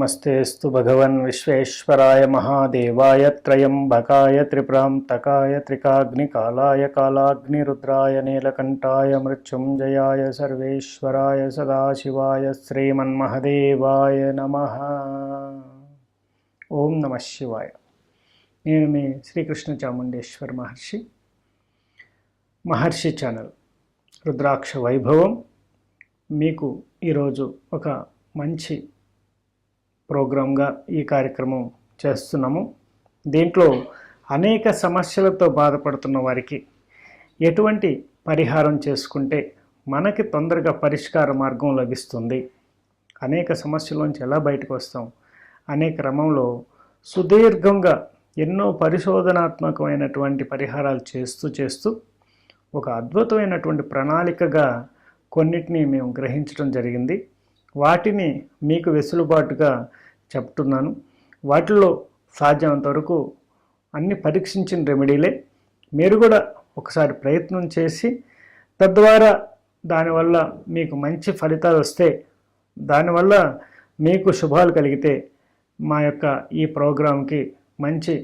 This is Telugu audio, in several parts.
నమస్తేస్తు భగవన్ విశ్వేశ్వరాయ మహాదేవాయ త్రయంబకాయ త్రిప్రాంతకాయ త్రికాగ్నికాలాయ కాలాగ్నిరుద్రాయ నీలకంఠాయ మృత్యుంజయాయ సర్వేశ్వరాయ సదాశివాయ శ్రీమన్మహదేవాయ నమ ఓం నమ శివాయ నేను మీ శ్రీకృష్ణ చాముండేశ్వర్ మహర్షి మహర్షి ఛానల్ రుద్రాక్ష వైభవం. మీకు ఈరోజు ఒక మంచి ప్రోగ్రాంగా ఈ కార్యక్రమం చేస్తున్నాము. దీంట్లో అనేక సమస్యలతో బాధపడుతున్న వారికి ఎటువంటి పరిహారం చేసుకుంటే మనకి తొందరగా పరిష్కార మార్గం లభిస్తుంది. అనేక సమస్యలోంచి ఎలా బయటకు వస్తాం? అనే క్రమంలో సుదీర్ఘంగా ఎన్నో పరిశోధనాత్మకమైనటువంటి పరిహారాలు చేస్తూ చేస్తూ ఒక అద్భుతమైనటువంటి ప్రణాళికగా కొన్నిటిని మేము గ్రహించడం జరిగింది. వాటిని మీకు వెసులుబాటుగా చెప్తున్నాను. వాటిల్లో సాధ్యమంత వరకు అన్ని పరీక్షించిన రెమెడీలే. మీరు కూడా ఒకసారి ప్రయత్నం చేసి తద్వారా దానివల్ల మీకు మంచి ఫలితాలు వస్తే దానివల్ల మీకు శుభాలు కలిగితే మా యొక్క ఈ ప్రోగ్రాంకి మంచి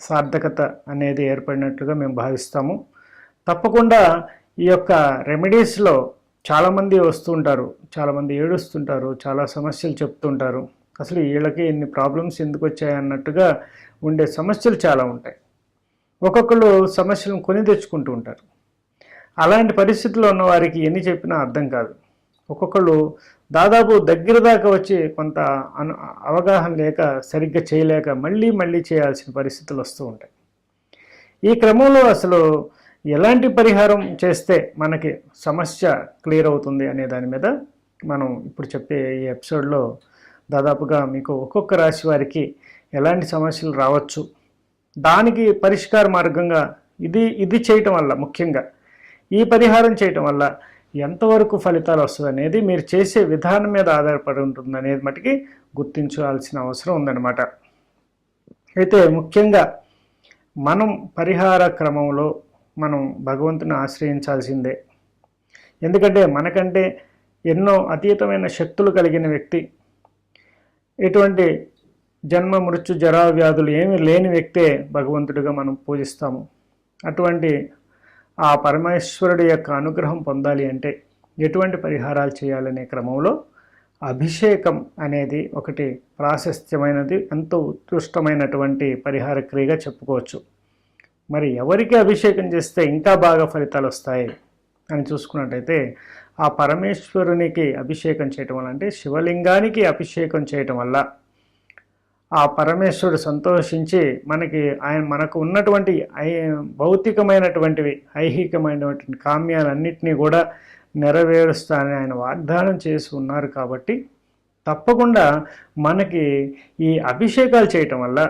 సార్థకత అనేది ఏర్పడినట్లుగా మేము భావిస్తాము. తప్పకుండా ఈ యొక్క రెమెడీస్లో చాలామంది వస్తుంటారు చాలామంది ఏడుస్తుంటారు చాలా సమస్యలు చెప్తుంటారు అసలు వీళ్ళకి ఎన్ని ప్రాబ్లమ్స్ ఎందుకు వచ్చాయి అన్నట్టుగా ఉండే సమస్యలు చాలా ఉంటాయి. ఒక్కొక్కరు సమస్యలను కొని తెచ్చుకుంటూ ఉంటారు. అలాంటి పరిస్థితుల్లో ఉన్న వారికి ఎన్ని చెప్పినా అర్థం కాదు. ఒక్కొక్కళ్ళు దాదాపు దగ్గర దాకా వచ్చి కొంత అను అవగాహన లేక సరిగ్గా చేయలేక మళ్ళీ మళ్ళీ చేయాల్సిన పరిస్థితులు వస్తూ ఉంటాయి. ఈ క్రమంలో అసలు ఎలాంటి పరిహారం చేస్తే మనకి సమస్య క్లియర్ అవుతుంది అనే దాని మీద మనం ఇప్పుడు చెప్పే ఈ ఎపిసోడ్లో దాదాపుగా మీకు ఒక్కొక్క రాశి వారికి ఎలాంటి సమస్యలు రావచ్చు? దానికి పరిష్కార మార్గంగా ఇది ఇది చేయటం వల్ల ముఖ్యంగా ఈ పరిహారం చేయటం వల్ల ఎంతవరకు ఫలితాలు వస్తుంది అనేది మీరు చేసే విధానం మీద ఆధారపడి ఉంటుంది అనేది మటుకి గుర్తించాల్సిన అవసరం ఉందన్నమాట. అయితే ముఖ్యంగా మనం పరిహార క్రమంలో మనం భగవంతుని ఆశ్రయించాల్సిందే. ఎందుకంటే మనకంటే ఎన్నో అతీతమైన శక్తులు కలిగిన వ్యక్తి ఎటువంటి జన్మ మృత్యు జరా వ్యాధులు ఏమీ లేని వ్యక్తే భగవంతుడిగా మనం పూజిస్తాము. అటువంటి ఆ పరమేశ్వరుడి యొక్క అనుగ్రహం పొందాలి అంటే ఎటువంటి పరిహారాలు చేయాలనే క్రమంలో అభిషేకం అనేది ఒకటి ప్రాశస్త్యమైనది ఎంతో ఉత్కృష్టమైనటువంటి పరిహార క్రియగా చెప్పుకోవచ్చు. మరి ఎవరికి అభిషేకం చేస్తే ఇంకా బాగా ఫలితాలు వస్తాయి అని చూసుకున్నట్టయితే ఆ పరమేశ్వరునికి అభిషేకం చేయటం వల్ల అంటే శివలింగానికి అభిషేకం చేయటం వల్ల ఆ పరమేశ్వరుడు సంతోషించి మనకి ఆయన మనకు ఉన్నటువంటి ఐ భౌతికమైనటువంటివి ఐహికమైనటువంటి కామ్యాలన్నింటినీ కూడా నెరవేరుస్తానని ఆయన వాగ్దానం చేసి ఉన్నారు కాబట్టి తప్పకుండా మనకి ఈ అభిషేకాలు చేయటం వల్ల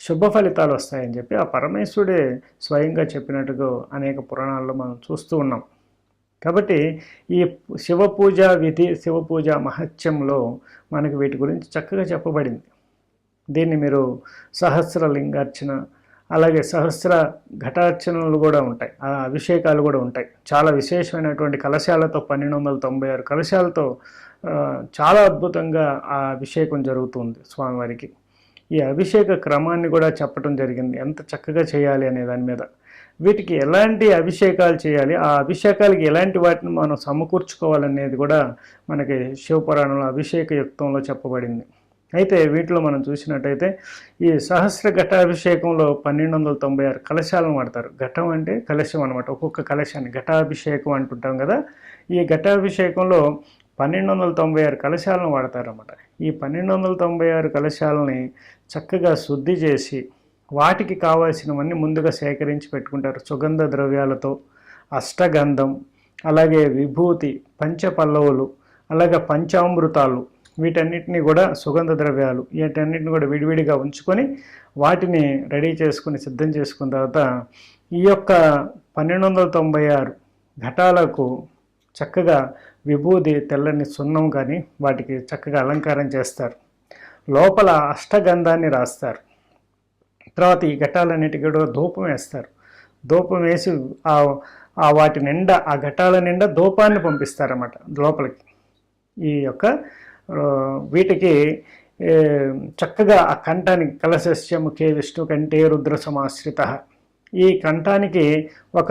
శుభ ఫలితాలు వస్తాయని చెప్పి ఆ పరమేశ్వరుడే స్వయంగా చెప్పినట్టుగా అనేక పురాణాల్లో మనం చూస్తూ ఉన్నాం. కాబట్టి ఈ శివ పూజ విధి శివ పూజ మహత్యంలో మనకి వీటి గురించి చక్కగా చెప్పబడింది. దీన్ని మీరు సహస్ర లింగార్చన అలాగే సహస్ర ఘటార్చనలు కూడా ఉంటాయి. ఆ అభిషేకాలు కూడా ఉంటాయి. చాలా విశేషమైనటువంటి కలశాలతో పన్నెండు వందల తొంభై ఆరు కలశాలతో చాలా అద్భుతంగా ఆ అభిషేకం జరుగుతుంది స్వామివారికి. ఈ అభిషేక క్రమాన్ని కూడా చెప్పడం జరిగింది. ఎంత చక్కగా చేయాలి అనే దాని మీద. వీటికి ఎలాంటి అభిషేకాలు చేయాలి? ఆ అభిషేకాలకి ఎలాంటి వాటిని మనం సమకూర్చుకోవాలనేది కూడా మనకి శివపురాణంలో అభిషేక యుక్తంలో చెప్పబడింది. అయితే వీటిలో మనం చూసినట్టయితే ఈ సహస్ర ఘటాభిషేకంలో పన్నెండు వందల తొంభై ఆరు కలశాలను వాడతారు. ఘటం అంటే కలశం అనమాట ఒక్కొక్క కలశాన్ని ఘటాభిషేకం అంటుంటాం కదా. ఈ ఘటాభిషేకంలో పన్నెండు వందల తొంభై ఆరు కలశాలను వాడతారన్నమాట. ఈ పన్నెండు వందల తొంభై ఆరు కలశాలని చక్కగా శుద్ధి చేసి వాటికి కావాల్సినవన్నీ ముందుగా సేకరించి పెట్టుకుంటారు. సుగంధ ద్రవ్యాలతో అష్టగంధం అలాగే విభూతి పంచపల్లవులు అలాగే పంచామృతాలు వీటన్నిటిని కూడా సుగంధ ద్రవ్యాలు వీటన్నిటిని కూడా విడివిడిగా ఉంచుకొని వాటిని రెడీ చేసుకుని సిద్ధం చేసుకున్న తర్వాత ఈ యొక్క పన్నెండు వందల తొంభై ఆరు ఘటాలకు చక్కగా విభూది తెల్లని సున్నం కానీ వాటికి చక్కగా అలంకారం చేస్తారు. లోపల అష్టగంధాన్ని రాస్తారు. తర్వాత ఈ ఘటాలన్నిటికీ కూడా ధూపం వేస్తారు. ధూపం వేసి ఆ వాటి నిండా ఆ ఘటాల నిండా ధూపాన్ని పంపిస్తారన్నమాట లోపలికి. ఈ యొక్క వీటికి చక్కగా ఆ కంఠానికి కలశస్యం కే విష్ణు కంటే రుద్ర సమాశ్రిత. ఈ కంఠానికి ఒక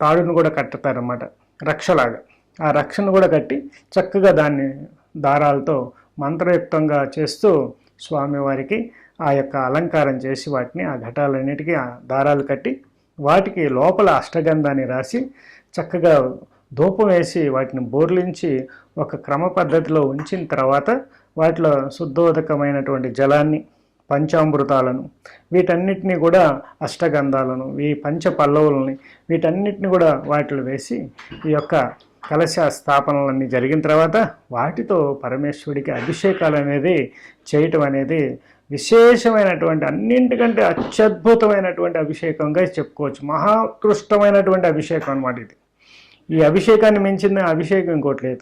తాడును కూడా కట్టుతారన్నమాట రక్షలాగా. ఆ రక్షను కూడా కట్టి చక్కగా దాన్ని దారాలతో మంత్రయుక్తంగా చేస్తూ స్వామివారికి ఆ యొక్క అలంకారం చేసి వాటిని ఆ ఘటాలన్నిటికీ ఆ దారాలు కట్టి వాటికి లోపల అష్టగంధాన్ని రాసి చక్కగా ధూపం వేసి వాటిని బోర్లించి ఒక క్రమ పద్ధతిలో ఉంచిన తర్వాత వాటిలో శుద్ధోదకమైనటువంటి జలాన్ని పంచామృతాలను వీటన్నిటిని కూడా అష్టగంధాలను ఈ పంచ పల్లవులని వీటన్నిటిని కూడా వాటిలో వేసి ఈ యొక్క కలశ స్థాపనలన్నీ జరిగిన తర్వాత వాటితో పరమేశ్వరుడికి అభిషేకాలు అనేది చేయటం అనేది విశేషమైనటువంటి అన్నింటికంటే అత్యద్భుతమైనటువంటి అభిషేకంగా చెప్పుకోవచ్చు. మహాకృష్టమైనటువంటి అభిషేకం అన్నమాట ఇది. ఈ అభిషేకాన్ని మించిన అభిషేకం ఇంకోటి లేదు.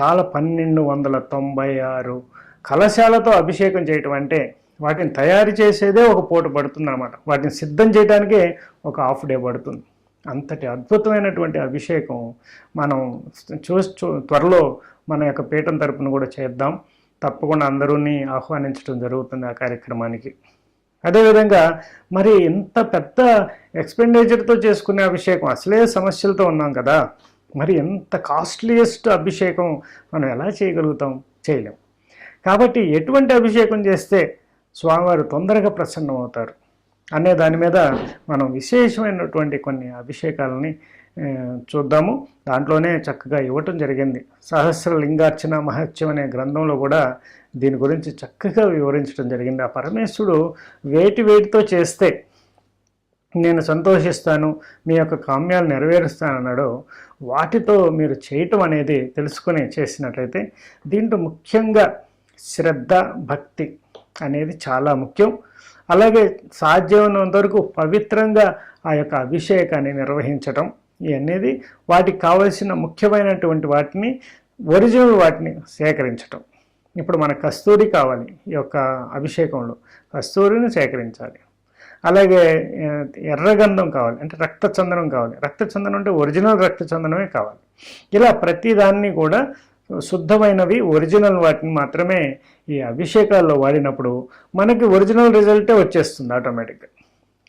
చాలా పన్నెండు వందల తొంభై ఆరు కలశాలతో అభిషేకం చేయటం అంటే వాటిని తయారు చేసేదే ఒక పూట పడుతుంది అనమాట వాటిని సిద్ధం చేయడానికే ఒక హాఫ్ డే పడుతుంది. అంతటి అద్భుతమైనటువంటి అభిషేకం మనం చూ- త్వరలో మన యొక్క పీఠం తరపున కూడా చేద్దాం. తప్పకుండా అందరూని ఆహ్వానించడం జరుగుతుంది ఆ కార్యక్రమానికి. అదేవిధంగా మరి ఇంత పెద్ద ఎక్స్పెండిచర్తో చేసుకునే అభిషేకం అసలే సమస్యలతో ఉన్నాం కదా. మరి ఎంత కాస్ట్లీయెస్ట్ అభిషేకం మనం ఎలా చేయగలుగుతాం? చేయలేం. కాబట్టి ఎటువంటి అభిషేకం చేస్తే స్వామివారు తొందరగా ప్రసన్నమవుతారు అనే దాని మీద మనం విశేషమైనటువంటి కొన్ని అభిషేకాలని చూద్దాము. దాంట్లోనే చక్కగా ఇవ్వటం జరిగింది. సహస్ర లింగార్చన మహత్యం అనే గ్రంథంలో కూడా దీని గురించి చక్కగా వివరించడం జరిగింది. ఆ పరమేశ్వరుడు వేటి వేటితో చేస్తే నేను సంతోషిస్తాను మీ యొక్క కామ్యాలు నెరవేరుస్తానన్నాడో వాటితో మీరు చేయటం అనేది తెలుసుకొని చేసినట్లయితే దీంట్లో ముఖ్యంగా శ్రద్ధ భక్తి అనేది చాలా ముఖ్యం. అలాగే సాధ్యమైనంత వరకు పవిత్రంగా ఆ యొక్క అభిషేకాన్ని నిర్వహించటం ఇవన్నీ వాటికి కావలసిన ముఖ్యమైనటువంటి వాటిని ఒరిజినల్ వాటిని సేకరించటం. ఇప్పుడు మన కస్తూరి కావాలి ఈ యొక్క అభిషేకంలో. కస్తూరిని సేకరించాలి. అలాగే ఎర్రగంధం కావాలి అంటే రక్తచందనం కావాలి. రక్తచందనం అంటే ఒరిజినల్ రక్తచందనమే కావాలి. ఇలా ప్రతిదాన్ని కూడా శుద్ధమైనవి ఒరిజినల్ వాటిని మాత్రమే ఈ అభిషేకాల్లో వాడినప్పుడు మనకి ఒరిజినల్ రిజల్టే వచ్చేస్తుంది ఆటోమేటిక్గా.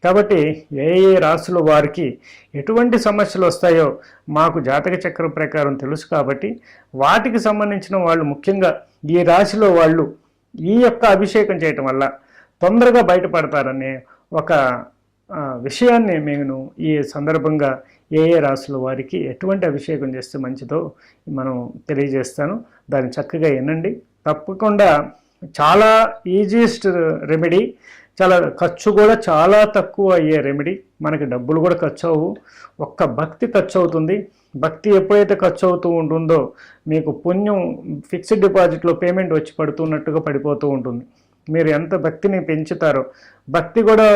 కాబట్టి ఏ ఏ రాసుల వారికి ఎటువంటి సమస్యలు వస్తాయో మాకు జాతక చక్రం ప్రకారం తెలుసు కాబట్టి వాటికి సంబంధించిన వాళ్ళు ముఖ్యంగా ఈ రాశిలో వాళ్ళు ఈ యొక్క అభిషేకం చేయటం వల్ల తొందరగా బయటపడతారనే ఒక విషయాన్ని నేను ఈ సందర్భంగా ఏ ఏ రాసుల వారికి ఎటువంటి అభిషేకం చేస్తే మంచిదో మనం తెలియజేస్తాను. దాన్ని చక్కగా వినండి. తప్పకుండా చాలా ఈజియెస్ట్ రెమెడీ చాలా ఖర్చు కూడా చాలా తక్కువ అయ్యే రెమెడీ మనకి డబ్బులు కూడా ఖర్చు అవ్వు ఒక్క భక్తి ఖర్చు అవుతుంది భక్తి ఎప్పుడైతే ఖర్చు అవుతూ ఉంటుందో మీకు పుణ్యం ఫిక్స్డ్ డిపాజిట్లో పేమెంట్ వచ్చి పడుతున్నట్టుగా పడిపోతూ ఉంటుంది. మీరు ఎంత భక్తిని పెంచుతారో. భక్తి కూడా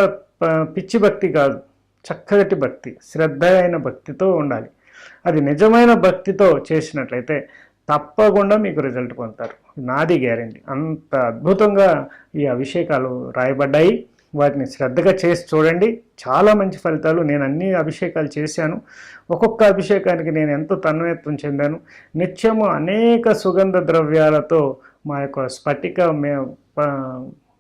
పిచ్చి భక్తి కాదు. చక్కటి భక్తి శ్రద్ధ అయిన భక్తితో ఉండాలి. అది నిజమైన భక్తితో చేసినట్లయితే తప్పకుండా మీకు రిజల్ట్ పొందుతారు. నాది గ్యారంటీ. అంత అద్భుతంగా ఈ అభిషేకాలు రాయబడ్డాయి. వాటిని శ్రద్ధగా చేసి చూడండి. చాలా మంచి ఫలితాలు. నేను అన్ని అభిషేకాలు చేశాను. ఒక్కొక్క అభిషేకానికి నేను ఎంతో తన్మయత్వం చెందాను. నిత్యము అనేక సుగంధ ద్రవ్యాలతో మా యొక్క స్ఫటిక మే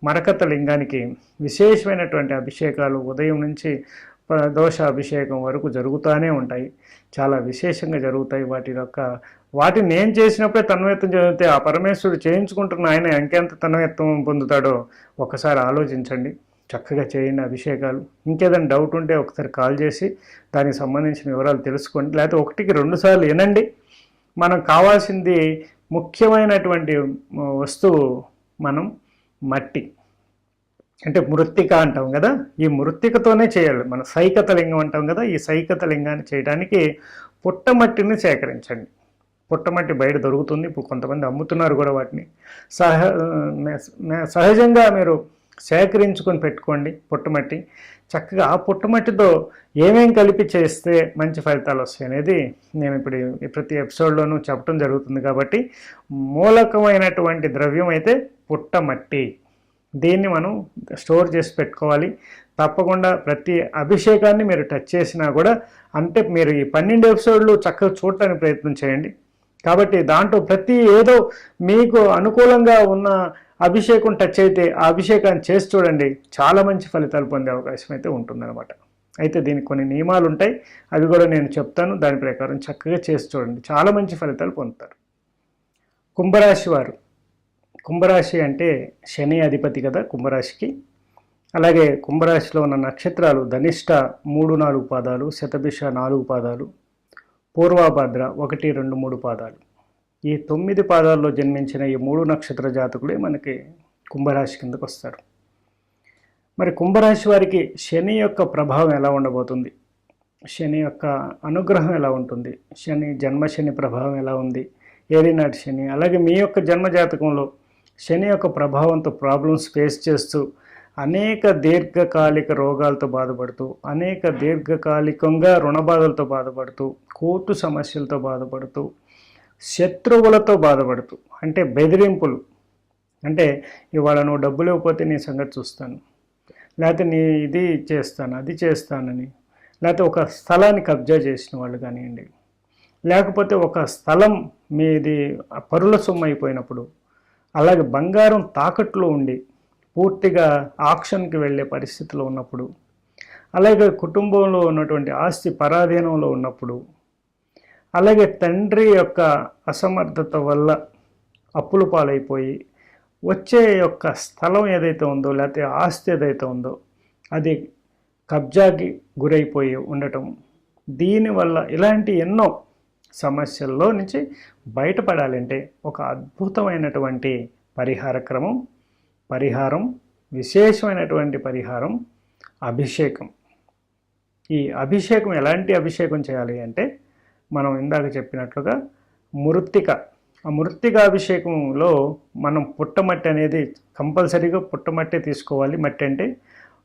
మరకత లింగానికి విశేషమైనటువంటి అభిషేకాలు ఉదయం నుంచి ప- దోష అభిషేకం వరకు జరుగుతూనే ఉంటాయి. చాలా విశేషంగా జరుగుతాయి. వాటి యొక్క వాటిని నేను చేసినప్పుడే తన్మయత్వం చెందితే ఆ పరమేశ్వరుడు చేయించుకుంటున్న ఆయన ఇంకెంత తన్మయత్వం పొందుతాడో ఒకసారి ఆలోచించండి. చక్కగా చేయండి అభిషేకాలు. ఇంకేదైనా డౌట్ ఉంటే ఒకసారి కాల్ చేసి దానికి సంబంధించిన వివరాలు తెలుసుకోండి లేకపోతే ఒకటికి రెండు సార్లు వినండి. మనం కావాల్సింది ముఖ్యమైనటువంటి వస్తువు మనం మట్టి. అంటే మృత్తిక అంటాం కదా. ఈ మృత్తికతోనే చేయాలి. మన సైకత లింగం అంటాం కదా. ఈ సైకత లింగాన్ని చేయడానికి పుట్టమట్టిని సేకరించండి. పుట్టమట్టి బయట దొరుకుతుంది. ఇప్పుడు కొంతమంది అమ్ముతున్నారు కూడా వాటిని. సహ సహజంగా మీరు సేకరించుకొని పెట్టుకోండి పుట్టమట్టి. చక్కగా ఆ పుట్టమట్టితో ఏమేం కలిపి చేస్తే మంచి ఫలితాలు వస్తాయి అనేది నేను ఇప్పుడు ప్రతి ఎపిసోడ్లోనూ చెప్పడం జరుగుతుంది కాబట్టి మూలకమైనటువంటి ద్రవ్యం అయితే పుట్టమట్టి. దీన్ని మనం స్టోర్ చేసి పెట్టుకోవాలి. తప్పకుండా ప్రతి అభిషేకాన్ని మీరు టచ్ చేసినా కూడా అంటే మీరు ఈ పన్నెండు ఎపిసోడ్లు చక్కగా చూడటానికి ప్రయత్నం చేయండి. కాబట్టి దాంట్లో ప్రతి ఏదో మీకు అనుకూలంగా ఉన్న అభిషేకం టచ్ అయితే ఆ అభిషేకాన్ని చేసి చూడండి. చాలా మంచి ఫలితాలు పొందే అవకాశం అయితే ఉంటుందన్నమాట. అయితే దీనికి కొన్ని నియమాలు ఉంటాయి. అవి కూడా నేను చెప్తాను. దాని ప్రకారం చక్కగా చేసి చూడండి. చాలా మంచి ఫలితాలు పొందుతారు. కుంభరాశి వారు. కుంభరాశి అంటే శని అధిపతి కదా కుంభరాశికి. అలాగే కుంభరాశిలో ఉన్న నక్షత్రాలు ధనిష్ట మూడు నాలుగు పాదాలు శతభిష నాలుగు పాదాలు పూర్వాభద్ర ఒకటి రెండు మూడు పాదాలు. ఈ తొమ్మిది పాదాల్లో జన్మించిన ఈ మూడు నక్షత్ర జాతకులే మనకి కుంభరాశి కిందకు వస్తారు. మరి కుంభరాశి వారికి శని యొక్క ప్రభావం ఎలా ఉండబోతుంది? శని యొక్క అనుగ్రహం ఎలా ఉంటుంది? శని జన్మశని ప్రభావం ఎలా ఉంది? ఏలినాటి శని? అలాగే మీ యొక్క జన్మ జాతకంలో శని యొక్క ప్రభావంతో ప్రాబ్లమ్స్ ఫేస్ చేస్తూ అనేక దీర్ఘకాలిక రోగాలతో బాధపడుతూ అనేక దీర్ఘకాలికంగా రుణ బాధలతో బాధపడుతూ కోర్టు సమస్యలతో బాధపడుతూ శత్రువులతో బాధపడుతూ అంటే బెదిరింపులు. అంటే ఇవాళ నువ్వు డబ్బులు ఇవ్వకపోతే నీ సంగతి చూస్తాను. లేకపోతే నీ ఇది చేస్తాను అది చేస్తానని. లేకపోతే ఒక స్థలాన్ని కబ్జా చేసిన వాళ్ళు కానివ్వండి. లేకపోతే ఒక స్థలం మీది పరుల సొమ్ము అయిపోయినప్పుడు అలాగే బంగారం తాకట్లో ఉండి పూర్తిగా ఆక్షన్కి వెళ్ళే పరిస్థితిలో ఉన్నప్పుడు అలాగే కుటుంబంలో ఉన్నటువంటి ఆస్తి పరాధీనంలో ఉన్నప్పుడు అలాగే తండ్రి యొక్క అసమర్థత వల్ల అప్పులు పాలైపోయి వచ్చే యొక్క స్థలం ఏదైతే ఉందో లేకపోతే ఆస్తి ఏదైతే ఉందో అది కబ్జాకి గురైపోయి ఉండటం. దీనివల్ల ఇలాంటి ఎన్నో సమస్యల్లో నుంచి బయటపడాలంటే ఒక అద్భుతమైనటువంటి పరిహార క్రమం పరిహారం విశేషమైనటువంటి పరిహారం అభిషేకం. ఈ అభిషేకం ఎలాంటి అభిషేకం చేయాలి అంటే మనం ఇందాక చెప్పినట్లుగా మృత్తిక ఆ మృత్తిక అభిషేకంలో మనం పుట్టమట్టి అనేది కంపల్సరీగా పుట్టమట్టి తీసుకోవాలి. మట్టి అంటే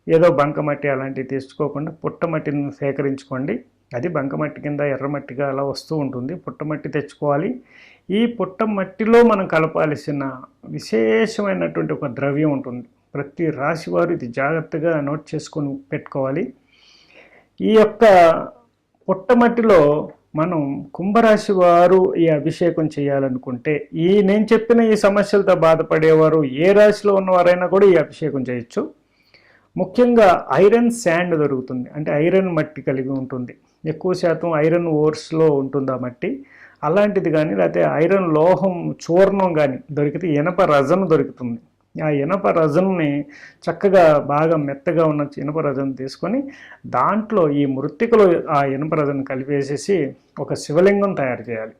ఏదో బంకమట్టి అలాంటివి తీసుకోకుండా పుట్టమట్టిని సేకరించుకోండి. అది బంకమట్టి కింద ఎర్రమట్టిగా అలా వస్తూ ఉంటుంది. పుట్టమట్టి తెచ్చుకోవాలి. ఈ పుట్ట మట్టిలో మనం కలపాల్సిన విశేషమైనటువంటి ఒక ద్రవ్యం ఉంటుంది. ప్రతి రాశి వారు ఇది జాగ్రత్తగా నోట్ చేసుకొని పెట్టుకోవాలి. ఈ యొక్క పుట్టమట్టిలో మనం కుంభరాశి వారు ఈ అభిషేకం చేయాలనుకుంటే ఈ నేను చెప్పిన ఈ సమస్యలతో బాధపడేవారు ఏ రాశిలో ఉన్నవారైనా కూడా ఈ అభిషేకం చేయొచ్చు. ముఖ్యంగా ఐరన్ శాండ్ దొరుకుతుంది. అంటే ఐరన్ మట్టి కలిగి ఉంటుంది. ఎక్కువ శాతం ఐరన్ ఓర్స్లో ఉంటుంది ఆ మట్టి. అలాంటిది కానీ లేకపోతే ఐరన్ లోహం చూర్ణం కానీ దొరికితే ఇనప రజను దొరుకుతుంది. ఆ ఇనప రజన్ని చక్కగా బాగా మెత్తగా ఉన్న ఇనప రజను తీసుకొని దాంట్లో ఈ మృత్తికలో ఆ ఇనప రజను కలిపేసేసి ఒక శివలింగం తయారు చేయాలి.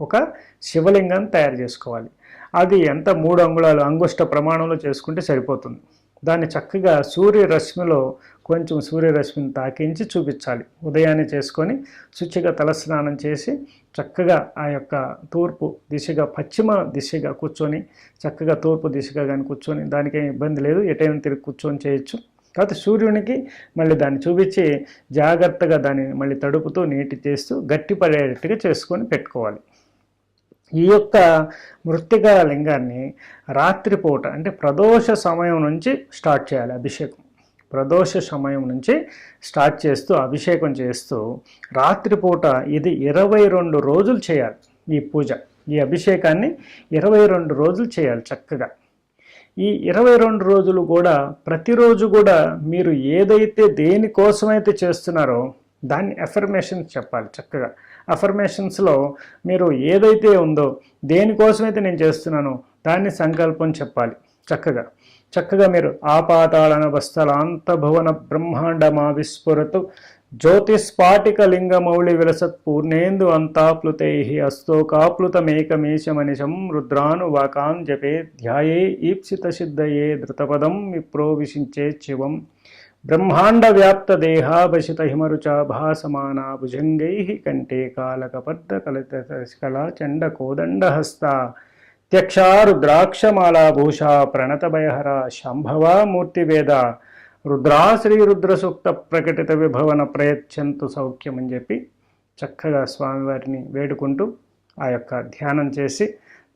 ఒక శివలింగం తయారు చేసుకోవాలి. అది ఎంత మూడు అంగుళాలు అంగుష్ట ప్రమాణంలో చేసుకుంటే సరిపోతుంది. దాన్ని చక్కగా సూర్యరశ్మిలో కొంచెం సూర్యరశ్మిని తాకించి చూపించాలి. ఉదయాన్నే చేసుకొని శుచిగా తలస్నానం చేసి చక్కగా ఆ యొక్క తూర్పు దిశగా పశ్చిమ దిశగా కూర్చొని చక్కగా తూర్పు దిశగా కానీ కూర్చొని దానికేం ఇబ్బంది లేదు. ఎటైనా తిరిగి కూర్చొని చేయొచ్చు. కాకపోతే సూర్యునికి మళ్ళీ దాన్ని చూపించి జాగ్రత్తగా దాన్ని మళ్ళీ తడుపుతూ నీటి చేస్తూ గట్టి పడేటట్టుగా చేసుకొని పెట్టుకోవాలి. ఈ యొక్క మృత్తిక లింగాన్ని రాత్రిపూట అంటే ప్రదోష సమయం నుంచి స్టార్ట్ చేయాలి అభిషేకం. ప్రదోష సమయం నుంచి స్టార్ట్ చేస్తూ అభిషేకం చేస్తూ రాత్రిపూట ఇది ఇరవై రెండు రోజులు చేయాలి ఈ పూజ. ఈ అభిషేకాన్ని ఇరవై రెండు రోజులు చేయాలి చక్కగా. ఈ ఇరవై రెండు రోజులు కూడా ప్రతిరోజు కూడా మీరు ఏదైతే దేనికోసమైతే చేస్తున్నారో దాన్ని అఫర్మేషన్స్ చెప్పాలి చక్కగా. అఫర్మేషన్స్లో మీరు ఏదైతే ఉందో దేనికోసమైతే నేను చేస్తున్నానో దాన్ని సంకల్పం చెప్పాలి చక్కగా. చక్కగా మీరు ఆపాతాళన బస్థలాంత భువన బ్రహ్మాండమా విస్ఫురతు జ్యోతిస్ఫాటిక లింగమౌళి విలసత్ పూర్ణేందు అంతాప్లుతై అస్తోకాప్లుతమేకమేశమనిశం రుద్రాను వాకాన్ జపే ధ్యాయే ఈప్సిత సిద్ధయే ధృతపదం విప్రో విషించే శివం. బ్రహ్మాండ వ్యాప్త దేహాభసిత హిమరుచా భాసమానా భుజంగై కంటే కాలకపద్ద కలిత కళా చండ కోదండహస్త త్యక్షా రుద్రాక్షమాలాభూషా ప్రణతభయహర శంభవా మూర్తివేద రుద్రా శ్రీ రుద్రసూక్త ప్రకటిత విభవన ప్రయత్నంతు సౌఖ్యం అని చెప్పి చక్కగా స్వామివారిని వేడుకుంటూ ఆ యొక్క ధ్యానం చేసి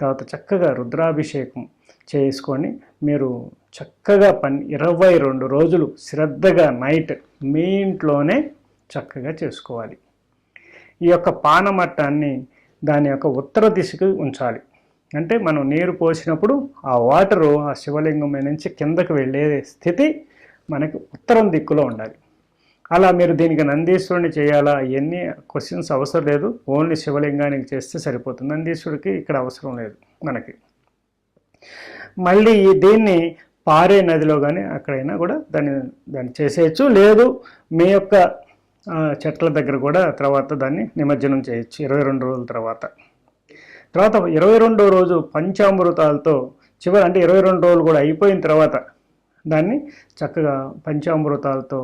తర్వాత చక్కగా రుద్రాభిషేకం చేసుకొని మీరు చక్కగా పని ఇరవై రెండు రోజులు శ్రద్ధగా నైట్ మీ ఇంట్లోనే చక్కగా చేసుకోవాలి. ఈ యొక్క పానమట్టాన్ని దాని యొక్క ఉత్తర దిశకు ఉంచాలి. అంటే మనం నీరు పోసినప్పుడు ఆ వాటరు ఆ శివలింగం నుంచి కిందకు వెళ్ళే స్థితి మనకి ఉత్తరం దిక్కులో ఉండాలి. అలా మీరు దీనికి నందీశ్వరుని చేయాలా? ఎన్ని క్వశ్చన్స్ అవసరం లేదు. ఓన్లీ శివలింగానికి చేస్తే సరిపోతుంది. నందీశ్వరుడికి ఇక్కడ అవసరం లేదు మనకి. మళ్ళీ ఈ దీన్ని పారే నదిలో కానీ అక్కడైనా కూడా దాన్ని దాన్ని చేసేయచ్చు. లేదు మీ యొక్క చెట్ల దగ్గర కూడా తర్వాత దాన్ని నిమజ్జనం చేయొచ్చు. ఇరవై రెండు రోజుల తర్వాత. తర్వాత ఇరవై రెండో రోజు పంచామృతాలతో చివరి అంటే ఇరవై రెండు రోజులు కూడా అయిపోయిన తర్వాత దాన్ని చక్కగా పంచామృతాలతో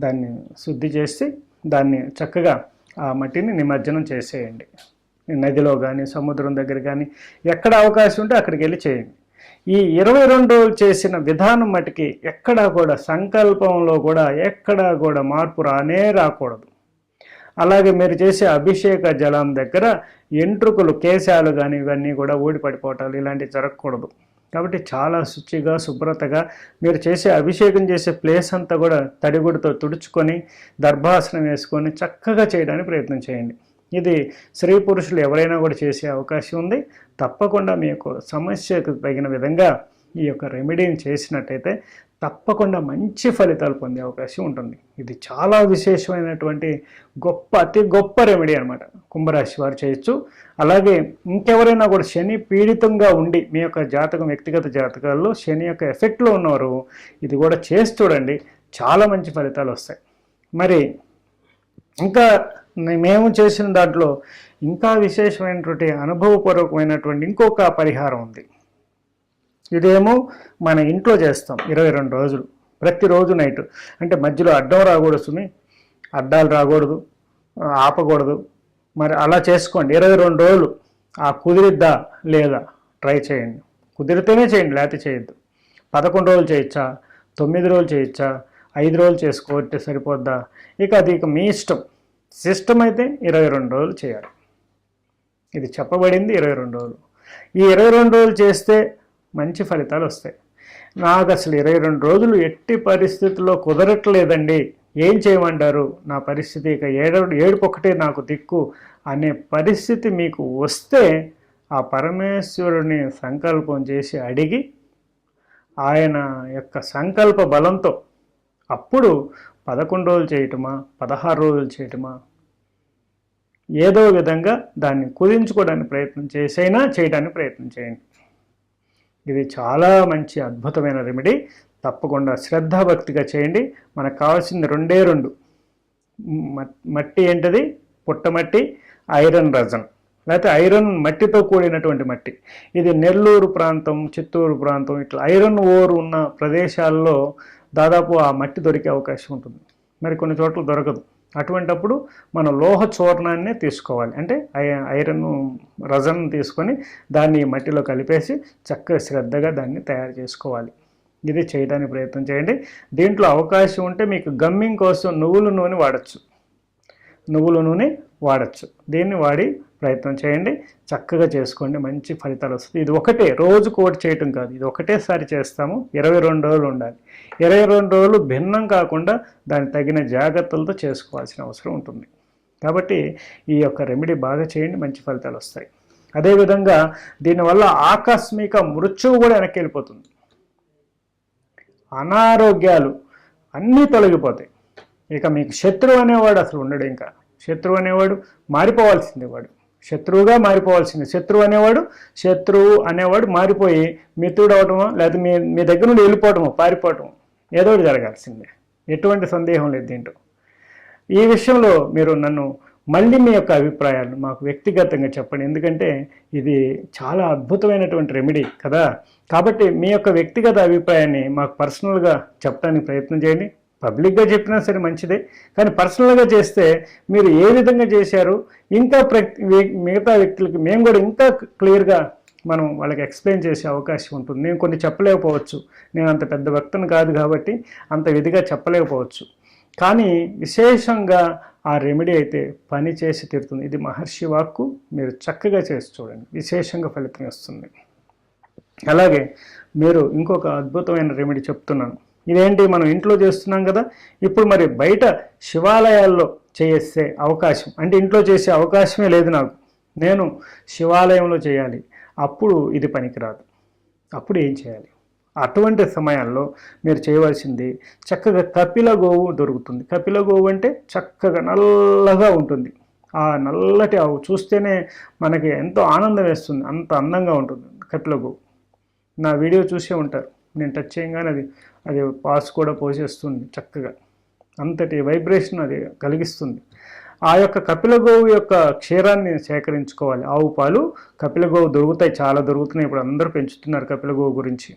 దాన్ని శుద్ధి చేసి దాన్ని చక్కగా ఆ మట్టిని నిమజ్జనం చేసేయండి. నదిలో కానీ సముద్రం దగ్గర కానీ ఎక్కడ అవకాశం ఉంటే అక్కడికి వెళ్ళి చేయండి. ఈ ఇరవై రెండు రోజులు చేసిన విధానం మటుకి ఎక్కడా కూడా సంకల్పంలో కూడా ఎక్కడా కూడా మార్పు రానే రాకూడదు. అలాగే మీరు చేసే అభిషేక జలం దగ్గర ఎంట్రుకలు కేశాలు కానీ ఇవన్నీ కూడా ఊడిపడిపోవటాలు ఇలాంటివి జరగకూడదు. కాబట్టి చాలా శుచిగా శుభ్రతగా మీరు చేసే అభిషేకం చేసే ప్లేస్ అంతా కూడా తడిగుడితో తుడుచుకొని దర్భాసనం వేసుకొని చక్కగా చేయడానికి ప్రయత్నం చేయండి. ఇది స్త్రీ పురుషులు ఎవరైనా కూడా చేసే అవకాశం ఉంది. తప్పకుండా మీ యొక్క సమస్యకు తగిన విధంగా ఈ యొక్క రెమెడీని చేసినట్టయితే తప్పకుండా మంచి ఫలితాలు పొందే అవకాశం ఉంటుంది. ఇది చాలా విశేషమైనటువంటి గొప్ప అతి గొప్ప రెమెడీ అనమాట కుంభరాశి వారు చేయొచ్చు. అలాగే ఇంకెవరైనా కూడా శని పీడితంగా ఉండి మీ యొక్క జాతకం వ్యక్తిగత జాతకాల్లో శని యొక్క ఎఫెక్ట్లో ఉన్నవారు ఇది కూడా చేసి చూడండి. చాలా మంచి ఫలితాలు వస్తాయి. మరి ఇంకా మేము చేసిన దాంట్లో ఇంకా విశేషమైనటువంటి అనుభవపూర్వకమైనటువంటి ఇంకొక పరిహారం ఉంది. ఇదేమో మన ఇంట్లో చేస్తాం ఇరవై రెండు రోజులు. ప్రతిరోజు నైట్. అంటే మధ్యలో అడ్డం రాకూడదు సుమి. అడ్డాలు రాకూడదు. ఆపకూడదు. మరి అలా చేసుకోండి. ఇరవై రెండు రోజులు. ఆ కుదిరిద్దా లేదా? ట్రై చేయండి. కుదిరితేనే చేయండి లేకపోతే చేయొద్దు. పదకొండు రోజులు చేయొచ్చా? తొమ్మిది రోజులు చేయొచ్చా? ఐదు రోజులు చేసుకోవట్టే సరిపోద్దా? ఇక అది ఇక మీ ఇష్టం. సిస్టమ్ అయితే ఇరవై రెండు రోజులు చేయాలి. ఇది చెప్పబడింది ఇరవై రెండు రోజులు. ఈ ఇరవై రెండు రోజులు చేస్తే మంచి ఫలితాలు వస్తాయి. నాకు అసలు ఇరవై రెండు రోజులు ఎట్టి పరిస్థితుల్లో కుదరట్లేదండి. ఏం చేయమంటారు? నా పరిస్థితి ఇక ఏడు ఏడుపు నాకు దిక్కు అనే పరిస్థితి మీకు వస్తే ఆ పరమేశ్వరుని సంకల్పం చేసి అడిగి ఆయన యొక్క సంకల్ప బలంతో అప్పుడు పదకొండు రోజులు చేయటమా పదహారు రోజులు చేయటమా ఏదో విధంగా దాన్ని కుదించుకోవడానికి ప్రయత్నం చేసైనా చేయడానికి ప్రయత్నం చేయండి. ఇది చాలా మంచి అద్భుతమైన రెమెడీ. తప్పకుండా శ్రద్ధాభక్తిగా చేయండి. మనకు కావాల్సింది రెండే రెండు. మట్టి ఏంటది? పుట్టమట్టి ఐరన్ రజన్. లేకపోతే ఐరన్ మట్టితో కూడినటువంటి మట్టి. ఇది నెల్లూరు ప్రాంతం చిత్తూరు ప్రాంతం ఇట్లా ఐరన్ ఓర్ ఉన్న ప్రదేశాల్లో దాదాపు ఆ మట్టి దొరికే అవకాశం ఉంటుంది. మరి కొన్ని చోట్ల దొరకదు. అటువంటప్పుడు మన లోహ చూర్ణాన్నే తీసుకోవాలి. అంటే ఐ- ఐరన్ రజన్ తీసుకొని దాన్ని మట్టిలో కలిపేసి చక్కగా శ్రద్ధగా దాన్ని తయారు చేసుకోవాలి. ఇది చేయడానికి ప్రయత్నం చేయండి. దీంట్లో అవకాశం ఉంటే మీకు గమ్మింగ్ కోసం నువ్వుల నూనె వాడచ్చు. నువ్వుల నూనె వాడచ్చు. దీన్ని వాడి ప్రయత్నం చేయండి. చక్కగా చేసుకోండి. మంచి ఫలితాలు వస్తుంది ఇది ఒకటే. రోజు కోటి చేయటం కాదు. ఇది ఒకటేసారి చేస్తాము. ఇరవై రెండు రోజులు ఉండాలి. ఇరవై రెండు రోజులు భిన్నం కాకుండా దానికి తగిన జాగ్రత్తలతో చేసుకోవాల్సిన అవసరం ఉంటుంది. కాబట్టి ఈ యొక్క రెమెడీ బాగా చేయండి. మంచి ఫలితాలు వస్తాయి. అదేవిధంగా దీనివల్ల ఆకస్మిక మృత్యువు కూడా వెనక్కి వెళ్ళిపోతుంది. అనారోగ్యాలు అన్నీ తొలగిపోతాయి. ఇక మీకు శత్రువు అనేవాడు అసలు ఉండడు ఇంకా. శత్రువు అనేవాడు మారిపోవాల్సిందే వాడు. శత్రువుగా మారిపోవాల్సింది. శత్రువు అనేవాడు శత్రువు అనేవాడు మారిపోయి మిత్రుడు అవటమో లేదా మీ మీ దగ్గర నుండి వెళ్ళిపోవటమో పారిపోవటమో ఏదో ఒకటి జరగాల్సిందే. ఎటువంటి సందేహం లేదు దీంట్లో. ఈ విషయంలో మీరు నన్ను మళ్ళీ మీ యొక్క అభిప్రాయాలు మాకు వ్యక్తిగతంగా చెప్పండి. ఎందుకంటే ఇది చాలా అద్భుతమైనటువంటి రెమెడీ కదా. కాబట్టి మీ యొక్క వ్యక్తిగత అభిప్రాయాన్ని మాకు పర్సనల్గా చెప్పడానికి ప్రయత్నం చేయండి. పబ్లిక్గా చెప్పినా సరే మంచిదే. కానీ పర్సనల్గా చేస్తే మీరు ఏ విధంగా చేశారు ఇంకా ప్ర మిగతా వ్యక్తులకి మేము కూడా ఇంకా క్లియర్గా మనం వాళ్ళకి ఎక్స్ప్లెయిన్ చేసే అవకాశం ఉంటుంది. నేను కొన్ని చెప్పలేకపోవచ్చు. నేను అంత పెద్ద వ్యక్తిని కాదు కాబట్టి అంత విధిగా చెప్పలేకపోవచ్చు. కానీ విశేషంగా ఆ రెమెడీ అయితే పని చేసి తీరుతుంది. ఇది మహర్షి వాక్కు మీరు చక్కగా చేసి చూడండి. విశేషంగా ఫలితం ఇస్తుంది అలాగే మీరు ఇంకొక అద్భుతమైన రెమెడీ చెప్తున్నాను. ఇదేంటి మనం ఇంట్లో చేస్తున్నాం కదా? ఇప్పుడు మరి బయట శివాలయాల్లో చేసే అవకాశం అంటే ఇంట్లో చేసే అవకాశమే లేదు నాకు. నేను శివాలయంలో చేయాలి. అప్పుడు ఇది పనికిరాదు. అప్పుడు ఏం చేయాలి? అటువంటి సమయాల్లో మీరు చేయవలసింది చక్కగా కపిల గోవు దొరుకుతుంది. కపిల గోవు అంటే చక్కగా నల్లగా ఉంటుంది. ఆ నల్లటి ఆవు చూస్తేనే మనకి ఎంతో ఆనందం వేస్తుంది. అంత అందంగా ఉంటుంది కపిల గోవు నా వీడియో చూసే ఉంటారు. నేను టచ్ చేయగానే అది అది పాస్ కూడా పోసేస్తుంది చక్కగా. అంతటి వైబ్రేషన్ అది కలిగిస్తుంది. ఆ యొక్క కపిల గోవు యొక్క క్షీరాన్ని సేకరించుకోవాలి. ఆవు పాలు కపిల గోవు దొరుకుతాయి చాలా దొరుకుతున్నాయి. ఇప్పుడు అందరూ పెంచుతున్నారు కపిల గోవు గురించి.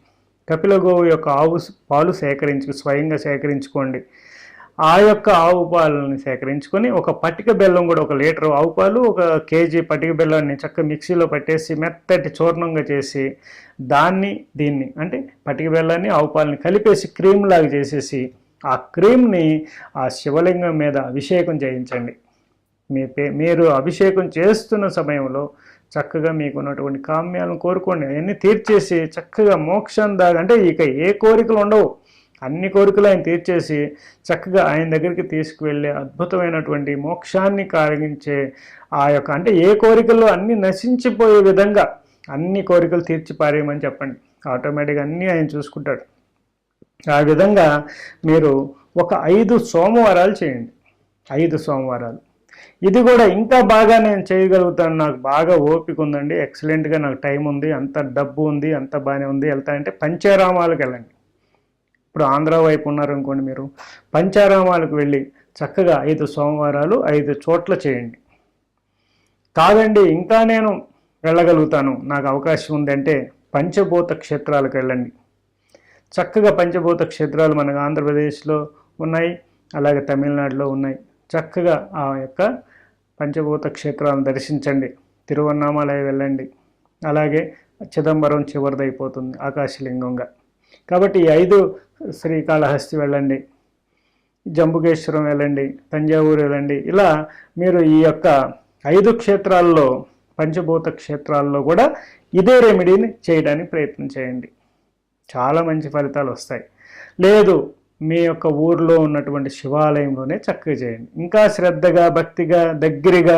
కపిల గోవు యొక్క ఆవు పాలు సేకరించు స్వయంగా సేకరించుకోండి. ఆ యొక్క ఆవు పాలని సేకరించుకొని ఒక పటిక బెల్లం కూడా ఒక లీటర్ ఆవు పాలు ఒక కేజీ పటిక బెల్లాన్ని చక్కగా మిక్సీలో పట్టేసి మెత్తటి చూర్ణంగా చేసి దాన్ని దీన్ని అంటే పటిక బెల్లాన్ని ఆవు పాలని కలిపేసి క్రీమ్ లాగా చేసేసి ఆ క్రీమ్ని ఆ శివలింగం మీద అభిషేకం చేయించండి. మీ పే మీరు అభిషేకం చేస్తున్న సమయంలో చక్కగా మీకు ఉన్నటువంటి కామ్యాలను కోరుకోండి. అవన్నీ తీర్చేసి చక్కగా మోక్షం దాగా అంటే ఇక ఏ కోరికలు ఉండవు. అన్ని కోరికలు ఆయన తీర్చేసి చక్కగా ఆయన దగ్గరికి తీసుకువెళ్ళే అద్భుతమైనటువంటి మోక్షాన్ని కలిగించే ఆ యొక్క అంటే ఏ కోరికలు అన్నీ నశించిపోయే విధంగా అన్ని కోరికలు తీర్చి పారేయమని చెప్పండి. ఆటోమేటిక్గా అన్నీ ఆయన చూసుకుంటాడు. ఆ విధంగా మీరు ఒక ఐదు సోమవారాలు చేయండి. ఐదు సోమవారాలు. ఇది కూడా ఇంకా బాగా నేను చేయగలుగుతాను. నాకు బాగా ఓపిక ఉందండి. ఎక్సలెంట్గా నాకు టైం ఉంది. అంత డబ్బు ఉంది. అంత బాగానే ఉంది. వెళ్తానంటే పంచారామాలకు వెళ్ళండి. ఇప్పుడు ఆంధ్ర వైపు ఉన్నారనుకోండి మీరు పంచారామాలకు వెళ్ళి చక్కగా ఐదు సోమవారాలు ఐదు చోట్ల చేయండి. కాదండి ఇంకా నేను వెళ్ళగలుగుతాను. నాకు అవకాశం ఉందంటే పంచభూత క్షేత్రాలకు వెళ్ళండి. చక్కగా పంచభూత క్షేత్రాలు మనకు ఆంధ్రప్రదేశ్లో ఉన్నాయి అలాగే తమిళనాడులో ఉన్నాయి. చక్కగా ఆ యొక్క పంచభూత క్షేత్రాలను దర్శించండి. తిరువన్నామాలయ వెళ్ళండి. అలాగే చిదంబరం చివరిదైపోతుంది ఆకాశలింగంగా. కాబట్టి ఈ ఐదు శ్రీకాళహస్తి వెళ్ళండి జంబుకేశ్వరం వెళ్ళండి తంజావూరు వెళ్ళండి. ఇలా మీరు ఈ యొక్క ఐదు క్షేత్రాల్లో పంచభూత క్షేత్రాల్లో కూడా ఇదే రెమెడీని చేయడానికి ప్రయత్నం చేయండి. చాలా మంచి ఫలితాలు వస్తాయి. లేదు మీ యొక్క ఊర్లో ఉన్నటువంటి శివాలయంలోనే చక్కగా చేయండి. ఇంకా శ్రద్ధగా భక్తిగా దగ్గరగా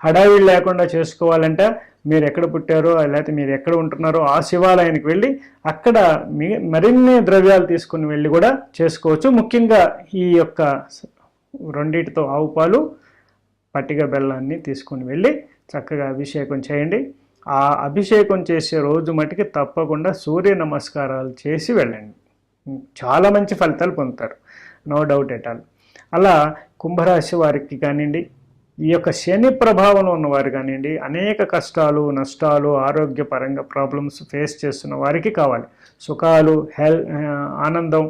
హడావిడి లేకుండా చేసుకోవాలంటే మీరు ఎక్కడ పుట్టారో లేకపోతే మీరు ఎక్కడ ఉంటున్నారో ఆ శివాలయానికి వెళ్ళి అక్కడ మీ మరిన్ని ద్రవ్యాలు తీసుకుని వెళ్ళి కూడా చేసుకోవచ్చు. ముఖ్యంగా ఈ యొక్క రెండింటితో ఆవు పాలు పట్టిక బెల్లాన్ని తీసుకుని వెళ్ళి చక్కగా అభిషేకం చేయండి. ఆ అభిషేకం చేసే రోజు మటుకి తప్పకుండా సూర్య నమస్కారాలు చేసి వెళ్ళండి. చాలా మంచి ఫలితాలు పొందుతారు. No doubt at all. అలా కుంభరాశి వారికి కానివ్వండి ఈ యొక్క శని ప్రభావంలో ఉన్నవారు కానివ్వండి అనేక కష్టాలు నష్టాలు ఆరోగ్యపరంగా ప్రాబ్లమ్స్ ఫేస్ చేస్తున్న వారికి కావాలి. సుఖాలు హెల్ ఆనందం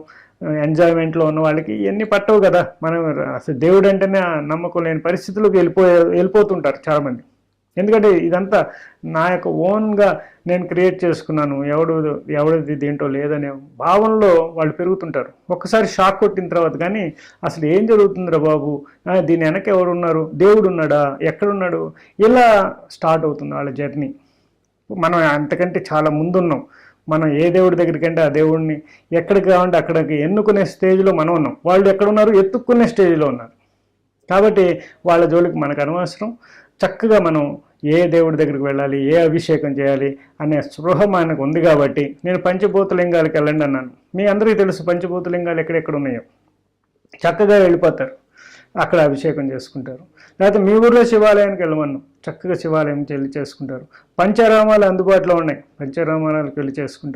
ఎంజాయ్మెంట్లో ఉన్న వాళ్ళకి ఇవన్నీ పట్టవు కదా. మనం అసలు దేవుడు అంటేనే నమ్మకం లేని పరిస్థితులకు వెళ్ళిపోయే వెళ్ళిపోతుంటారు చాలామంది. ఎందుకంటే ఇదంతా నా యొక్క ఓన్గా నేను క్రియేట్ చేసుకున్నాను. ఎవడు ఎవడిది దేంటో లేదనే భావనలో వాళ్ళు పెరుగుతుంటారు. ఒక్కసారి షాక్ కొట్టిన తర్వాత కానీ అసలు ఏం జరుగుతుందిరా బాబు? దీని వెనక ఎవరు ఉన్నారు దేవుడు ఉన్నాడా ఎక్కడున్నాడు? ఇలా స్టార్ట్ అవుతుంది వాళ్ళ జర్నీ. మనం అంతకంటే చాలా ముందున్నాం. మనం ఏ దేవుడి దగ్గరికి అంటే ఆ దేవుడిని ఎక్కడికి కావాలంటే అక్కడికి ఎన్నుకునే స్టేజ్లో మనం ఉన్నాం. వాళ్ళు ఎక్కడున్నారు? ఎత్తుక్కునే స్టేజ్లో ఉన్నారు. కాబట్టి వాళ్ళ జోలికి మనకు అనవసరం. చక్కగా మనం ఏ దేవుడి దగ్గరికి వెళ్ళాలి ఏ అభిషేకం చేయాలి అనే స్పృహ మనకు ఉంది కాబట్టి నేను పంచభూతలింగాలకు వెళ్ళండి అన్నాను. మీ అందరికీ తెలుసు పంచభూతలింగాలు ఎక్కడెక్కడ ఉన్నాయో. చక్కగా వెళ్ళిపోతారు. అక్కడ అభిషేకం చేసుకుంటారు. లేకపోతే మీ ఊర్లో శివాలయానికి వెళ్ళమన్నాం చక్కగా శివాలయం వెళ్ళి చేసుకుంటారు. పంచరామాలు అందుబాటులో ఉన్నాయి. పంచరామాలకు వెళ్ళి చేసుకుంటారు.